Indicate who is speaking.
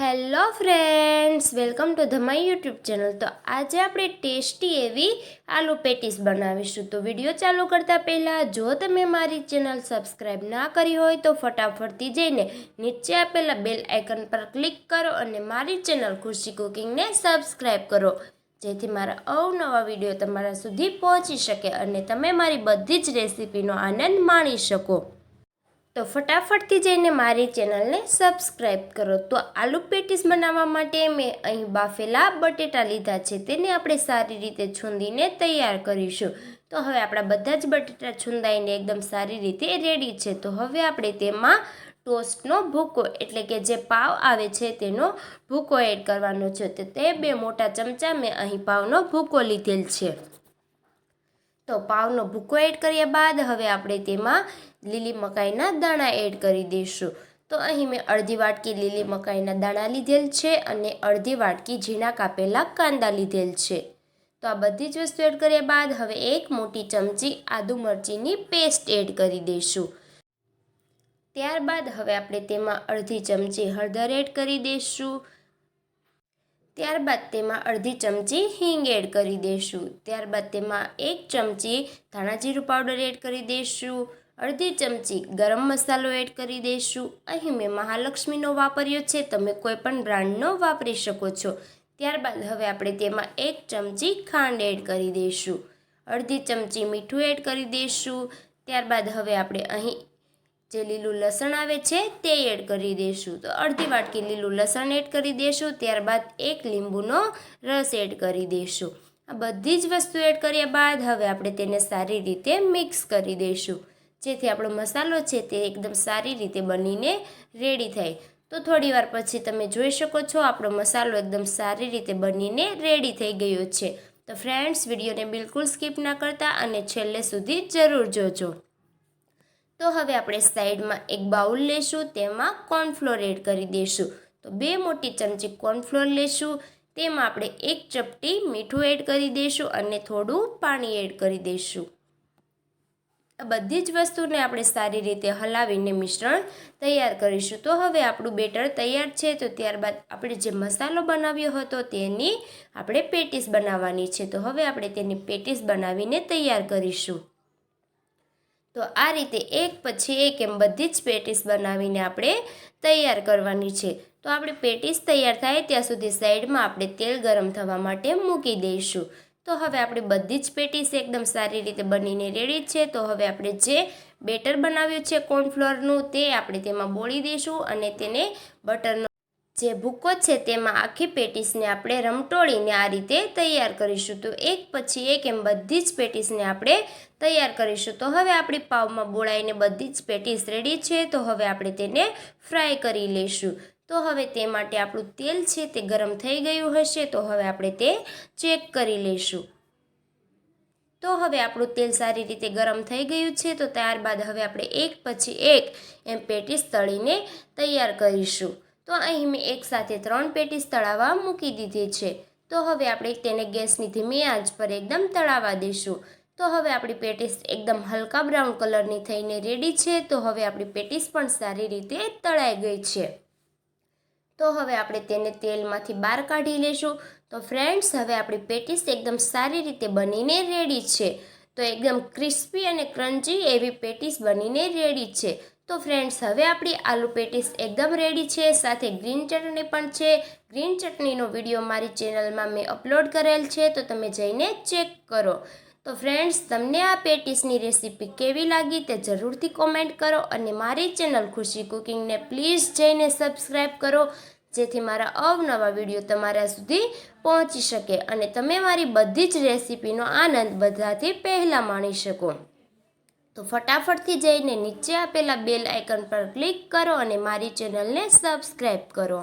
Speaker 1: Hello friends, welcome to the my YouTube channel. તો આજે આપણે ટેસ્ટી એવી આલુ પેટીસ બનાવીશું. તો વીડિયો ચાલુ કરતાં પહેલાં, જો તમે મારી ચેનલ સબસ્ક્રાઈબ ના કરી હોય, તો ફટાફટથી જઈને નીચે આપેલા બેલ આઇકન પર ક્લિક કરો અને મારી ચેનલ ખુરશી કુકિંગને સબસ્ક્રાઈબ કરો. જેથી મારા અવનવા વીડિયો તમારા સુધી પહોંચી શકે અને તમે મારી બધી જ રેસીપીનો આનંદ માણી શકો. તો ફટાફટથી જઈને મારી ચેનલને સબસ્ક્રાઈબ કરો. તો આલુ પેટીસ બનાવવા માટે મેં અહીં બાફેલા બટેટા લીધા છે, તેને આપણે સારી રીતે છૂંદીને તૈયાર કરીશું. તો હવે આપણા બધા જ બટેટા છૂંદાઈને એકદમ સારી રીતે રેડી છે. તો હવે આપણે તેમાં ટોસ્ટનો ભૂકો, એટલે કે જે પાવ આવે છે તેનો ભૂકો એડ કરવાનો છે. તો તે બે મોટા ચમચા મેં અહીં પાવનો ભૂકો લીધેલ છે. તો પાવનો ભૂકો એડ કર્યા બાદ હવે આપણે તેમાં લીલી મકાઈના દાણા એડ કરી દઈશું. તો અહીં મેં અડધી વાટકી લીલી મકાઈના દાણા લીધેલ છે અને અડધી વાટકી ઝીણા કાપેલા કાંદા લીધેલ છે. તો આ બધી જ વસ્તુ એડ કર્યા બાદ હવે એક મોટી ચમચી આદુ મરચીની પેસ્ટ એડ કરી દઈશું. ત્યારબાદ હવે આપણે તેમાં અડધી ચમચી હળદર એડ કરી દઈશું. ત્યારબાદ તેમાં અડધી ચમચી હિંગ એડ કરી દઈશું ત્યારબાદ તેમાં એક ચમચી ધાણા જીરું પાવડર એડ કરી દઈશું અડધી ચમચી ગરમ મસાલો એડ કરી દઈશું અહીં મેં મહાલક્ષ્મીનો વાપર્યો છે. તમે કોઈ પણ બ્રાન્ડનો વાપરી શકો છો. ત્યારબાદ હવે આપણે તેમાં એક ચમચી ખાંડ એડ કરી દઈશું અડધી ચમચી મીઠું એડ કરી દઈશું ત્યારબાદ હવે આપણે અહીં જે લીલું લસણ આવે છે તે એડ કરી દઈશું તો અડધી વાટકી લીલું લસણ એડ કરી દઈશું ત્યારબાદ એક લીંબુનો રસ એડ કરી દઈશું આ બધી જ વસ્તુ એડ કર્યા બાદ હવે આપણે તેને સારી રીતે મિક્સ કરી દઈશું જેથી આપણો મસાલો છે તે એકદમ સારી રીતે બનીને રેડી થાય. તો થોડી વાર પછી તમે જોઈ શકો છો આપણો મસાલો એકદમ સારી રીતે બનીને રેડી થઈ ગયો છે. તો ફ્રેન્ડ્સ, વિડીયોને બિલકુલ સ્કીપ ના કરતા અને છેલ્લે સુધી જરૂર જોજો. તો હવે આપણે સાઈડમાં એક બાઉલ લેશું, તેમાં કોર્નફ્લોર એડ કરી દઈશું. તો બે મોટી ચમચી કોર્નફ્લોર લેશું, તેમાં આપણે એક ચપટી મીઠું એડ કરી દઈશું અને થોડું પાણી એડ કરી દઈશું. બધી જ વસ્તુને આપણે સારી રીતે હલાવીને મિશ્રણ તૈયાર કરીશું. તો હવે આપણું બેટર તૈયાર છે, તો ત્યારબાદ આપણે જે મસાલો બનાવ્યો હતો તેની આપણે પેટીસ બનાવવાની છે. તો હવે આપણે તેની પેટીસ બનાવીને તૈયાર કરીશું. તો આ રીતે એક પછી એક એમ બધી જ પેટીસ બનાવીને આપણે તૈયાર કરવાની છે. તો આપણે પેટીસ તૈયાર થાય ત્યાં સુધી સાઈડમાં આપણે તેલ ગરમ થવા માટે મૂકી દઈશું. તો હવે આપણે બધી જ પેટીસ એકદમ સારી રીતે બનીને રેડી છે. તો હવે આપણે જે બેટર બનાવ્યું છે કોર્નફ્લોરનું તે આપણે તેમાં બોળી દઈશું અને તેને બટરનો જે ભૂકો છે તેમાં આખી પેટીસને આપણે રમટોળીને આ રીતે તૈયાર કરીશું. તો એક પછી એક એમ બધી જ પેટીસને આપણે તૈયાર કરીશું. તો હવે આપણી પાવમાં બોળાઈને બધી જ પેટીસ રેડી છે. તો હવે આપણે તેને ફ્રાય કરી લઈશું. તો હવે તે માટે આપણું તેલ છે તે ગરમ થઈ ગયું હશે. તો હવે આપણે તે ચેક કરી લઈશું. તો હવે આપણું તેલ સારી રીતે ગરમ થઈ ગયું છે. તો ત્યારબાદ હવે આપણે એક પછી એક એમ પેટીસ તળીને તૈયાર કરીશું. તો અહીં મેં એક સાથે ત્રણ પેટીસ તળાવવા મૂકી દીધી છે. તો હવે આપણે તેને ગેસની ધીમી આંચ પર એકદમ તળાવવા દઈશું. તો હવે આપણી પેટીસ એકદમ હલકા બ્રાઉન કલરની થઈને રેડી છે. તો હવે આપણી પેટીસ પણ સારી રીતે તળાઈ ગઈ છે. તો હવે આપણે તેને તેલમાંથી બહાર કાઢી લઈશું. તો ફ્રેન્ડ્સ, હવે આપણી પેટીસ એકદમ સારી રીતે બનીને રેડી છે. તો એકદમ ક્રિસ્પી અને ક્રન્ચી એવી પેટીસ બનીને રેડી છે. તો ફ્રેન્ડ્સ હવે આપણી આલુ પેટીસ એકદમ રેડી છે, સાથે ગ્રીન ચટણી પણ છે. ગ્રીન ચટણીનો વીડિયો મારી ચેનલમાં મેં અપલોડ કરેલ છે, તો તમે જઈને ચેક કરો. તો ફ્રેન્ડ્સ તમને આ પેટીસની રેસીપી કેવી લાગી તે જરૂરથી કોમેન્ટ કરો અને મારી ચેનલ ખુશી કુકિંગને પ્લીઝ જઈને સબસ્ક્રાઈબ કરો, જેથી મારા અવનવા વીડિયો તમારા સુધી પહોંચી શકે અને તમે મારી બધી જ રેસીપીનો આનંદ બધાથી પહેલાં માણી શકો. તો ફટાફટથી જઈને નીચે આપેલા બેલ આઇકન પર ક્લિક કરો અને મારી ચેનલને સબસ્ક્રાઈબ કરો.